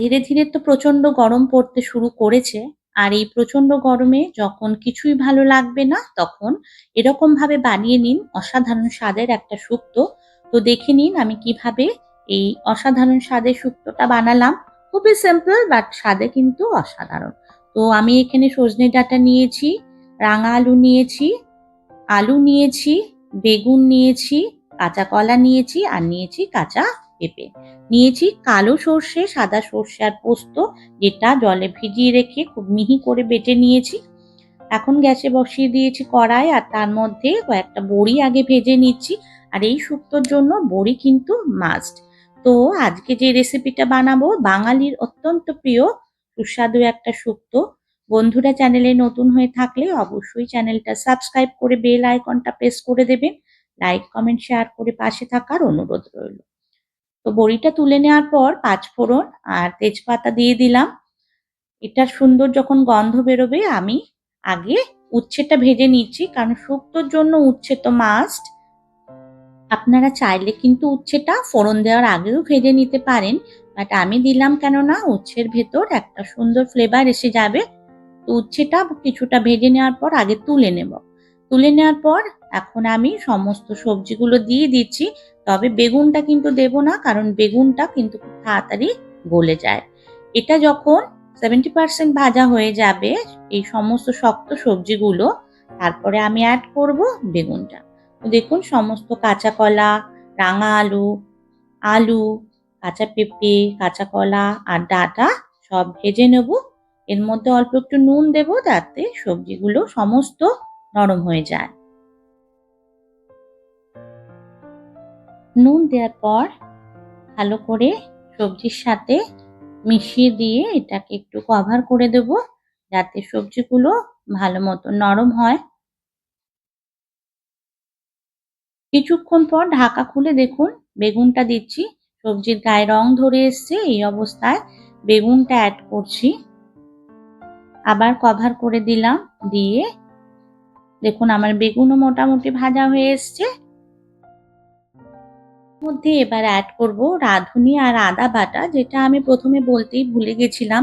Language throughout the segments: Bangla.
ধীরে ধীরে তো প্রচণ্ড গরম পড়তে শুরু করেছে। আর এই প্রচণ্ড গরমে যখন কিছুই ভালো লাগবে না, তখন এরকম ভাবে বানিয়ে নিন অসাধারণ স্বাদের একটা শুক্তো তো দেখে নিন আমি কীভাবে এই অসাধারণ স্বাদের শুক্তোটা বানালাম। খুবই সিম্পল বাট স্বাদে কিন্তু অসাধারণ। তো আমি এখানে সজনে ডাঁটা নিয়েছি, রাঙা আলু নিয়েছি আলু নিয়েছি, বেগুন নিয়েছি, কাঁচা কলা নিয়েছি, আর নিয়েছি কাঁচা পেঁপে। নিয়েছি কালো সর্ষে, সাদা সর্ষে আর পোস্ত, যেটা জলে ভিজিয়ে রেখে খুব মিহি করে বেটে নিয়েছি। এখন গ্যাসে বসিয়ে দিয়েছি কড়াই আর তার মধ্যে কয়েকটা বড়ি আগে ভেজে নিচ্ছি। আর এই শুক্তোর জন্য বড়ি কিন্তু মাস্ট তো আজকে যে রেসিপিটা বানাবো, বাঙালির অত্যন্ত প্রিয় সুস্বাদু একটা শুক্তো। বন্ধুরা চ্যানেলে নতুন হয়ে থাকলে অবশ্যই চ্যানেলটা সাবস্ক্রাইব করে বেল আইকনটা প্রেস করে দেবেন। লাইক কমেন্ট শেয়ার করে পাশে থাকার অনুরোধ রইল। তো বড়িটা তুলে নেওয়ার পর পাঁচ ফোড়ন আর তেজপাতা দিয়ে দিলাম। এটা সুন্দর যখন গন্ধ বেরোবে, আমি আগে উচ্ছেটা ভেজে নিচ্ছি, কারণ শুক্তোর জন্য উচ্ছে তো মাস্ট আপনারা চাইলে কিন্তু উচ্ছেটা ফোড়ন দেওয়ার আগেও ভেজে নিতে পারেন বাট আমি দিলাম কেননা উচ্ছের ভেতর একটা সুন্দর ফ্লেভার এসে যাবে। তো উচ্ছেটা কিছুটা ভেজে নেওয়ার পর আগে তুলে নেব। তুলে নেওয়ার পর এখন আমি সমস্ত সবজিগুলো দিয়ে দিচ্ছি। তবে বেগুনটা কিন্তু দেব না, কারণ বেগুনটা কিন্তু খুব তাড়াতাড়ি গলে যায়। এটা যখন সেভেন্টি পার্সেন্ট ভাজা হয়ে যাবে, এই সমস্ত শক্ত সবজিগুলো, তারপরে আমি অ্যাড করব বেগুনটা। দেখুন, সমস্ত কাঁচা কলা রাঙা আলু আলু, কাঁচা পেঁপে কাঁচা কলা আর ডাটা সব ভেজে নেব। এর মধ্যে অল্প একটু নুন দেব, যাতে সবজিগুলো সমস্ত নরম হয়ে যায়। নুন দেওয়ার পর ভালো করে সবজির সাথে মিশিয়ে দিয়ে এটাকে একটু কভার করে দেব, যাতে সবজিগুলো ভালো মতো নরম হয়। কিছুক্ষণ পর ঢাকা খুলে দেখুন, বেগুনটা দিচ্ছি, সবজির গায়ে রং ধরে এসছে, এই অবস্থায় বেগুনটা অ্যাড করছি। আবার কভার করে দিলাম, দিয়ে দেখুন আমার বেগুনও মোটামুটি ভাজা হয়ে এসছে। মধ্যে এবার অ্যাড করব রাঁধুনি আর আদা বাটা, যেটা আমি প্রথমে বলতেই ভুলে গেছিলাম।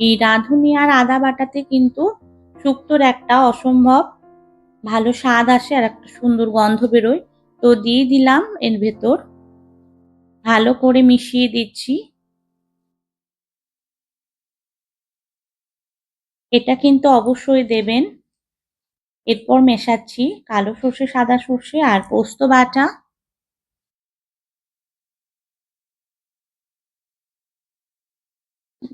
এই রাঁধুনি আর আদা বাটাতে কিন্তু শুক্তোর একটা অসম্ভব ভালো স্বাদ আসে আর একটা সুন্দর গন্ধ বেরোয়। তো দিয়ে দিলাম এর ভেতর। ভালো করে মিশিয়ে দিচ্ছি। এটা কিন্তু অবশ্যই দেবেন। এরপর মেশাচ্ছি কালো সর্ষে, সাদা সর্ষে আর পোস্ত বাটা।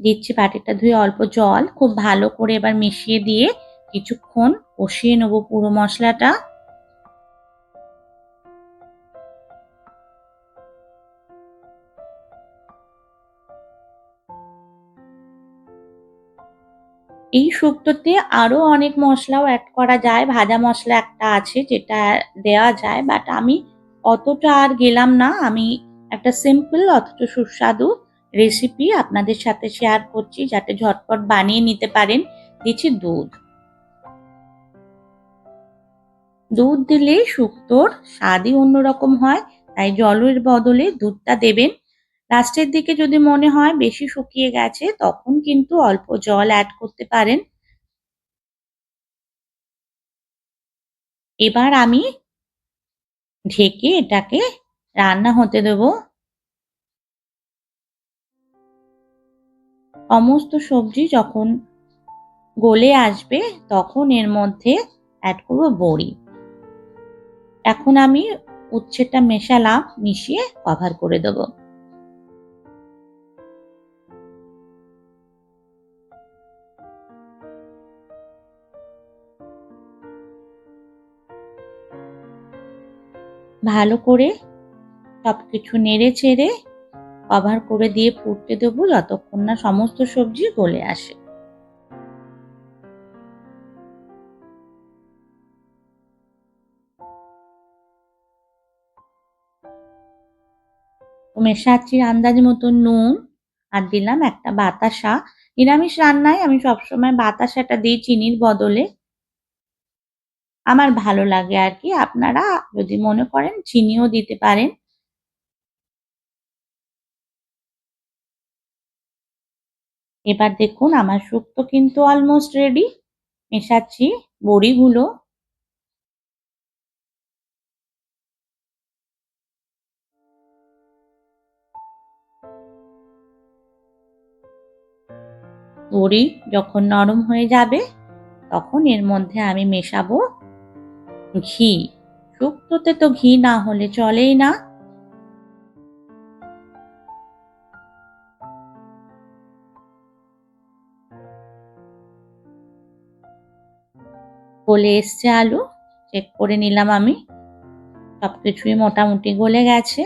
দিচ্ছি বাটিটা ধুয়ে অল্প জল, খুব ভালো করে এবার মিশিয়ে দিয়ে কিছুক্ষণ কষিয়ে নেব পুরো মশলাটা। এই শুক্তোতে আরও অনেক মশলাও অ্যাড করা যায়, ভাজা মশলা একটা আছে যেটা দেওয়া যায় বাট আমি অতটা আর গেলাম না। আমি একটা সিম্পল অথচ সুস্বাদু রেসিপি আপনাদের সাথে শেয়ার করছি, যাতে ঝটপট বানিয়ে নিতে পারেন। দিচ্ছি দুধ। দুধ দিলে শুক্তোর স্বাদই অন্যরকম হয়, তাই জলের বদলে দুধটা দেবেন। লাস্টের দিকে যদি মনে হয় বেশি শুকিয়ে গেছে, তখন কিন্তু অল্প জল অ্যাড করতে পারেন। এবার আমি ঢেকে এটাকে রান্না হতে দেব। সমস্ত সবজি যখন গলে আসবে, তখন এর মধ্যে অ্যাড করব বড়ি। এখন আমি উচ্ছেটা মেশালাম মিশিয়ে কভার করে দেবো। ভালো করে সব কিছু নেড়ে চেড়ে কভার করে দিয়ে ফুটতে দেবো যতক্ষণ না সমস্ত সবজি গলে আসে। মেশাচ্ছি আন্দাজ মতো নুন আর দিলাম একটা বাতাসা। নিরামিষ রান্নায় আমি সবসময় বাতাসাটা দিই চিনির বদলে। আমার ভালো লাগে আর কি। আপনারা যদি মনে করেন চিনিও দিতে পারেন। এবার দেখুন, আমার শুক্তো কিন্তু অলমোস্ট রেডি মেশাচ্ছি বড়িগুলো। বড়ি যখন নরম হয়ে যাবে, তখন এর মধ্যে আমি মেশাবো ঘি। শুক্তোতে তো ঘি না হলে চলেই না। গলে এসছে আলু চেক করে নিলাম আমি। সব কিছুই মোটামুটি গলে গেছে।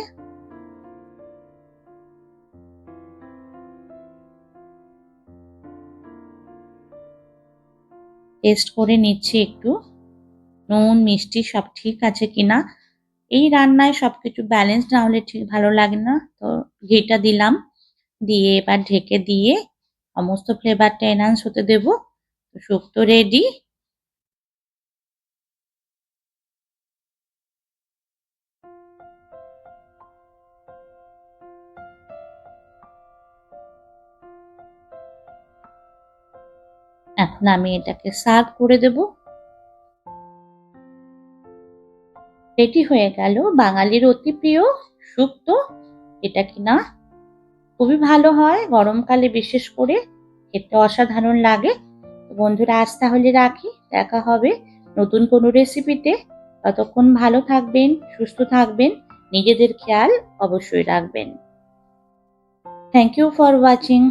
টেস্ট করে নিচ্ছি একটু। নুন, মিষ্টি সব ঠিক আছে কিনা? এই রান্নায় সব কিছু ব্যালেন্স না হলে ঠিক ভালো লাগে না। তো ঘিটা দিলাম। দিয়ে এবার ঢেকে দিয়ে সমস্ত ফ্লেভারটা এনহান্স হতে দেবো। শুক্তো রেডি আমি এটাকে সার্ভ করে দেব। রেডি হয়ে গেল। বাঙালির অতি প্রিয় শুক্তো এটা কিনা খুবই ভালো হয়, গরমকালে বিশেষ করে। খেতে অসাধারণ লাগে। বন্ধুরা, আজ তাহলে রাখি। দেখা হবে নতুন কোনো রেসিপিতে। ততক্ষণ ভালো থাকবেন, সুস্থ থাকবেন। নিজেদের খেয়াল অবশ্যই রাখবেন। Thank you for watching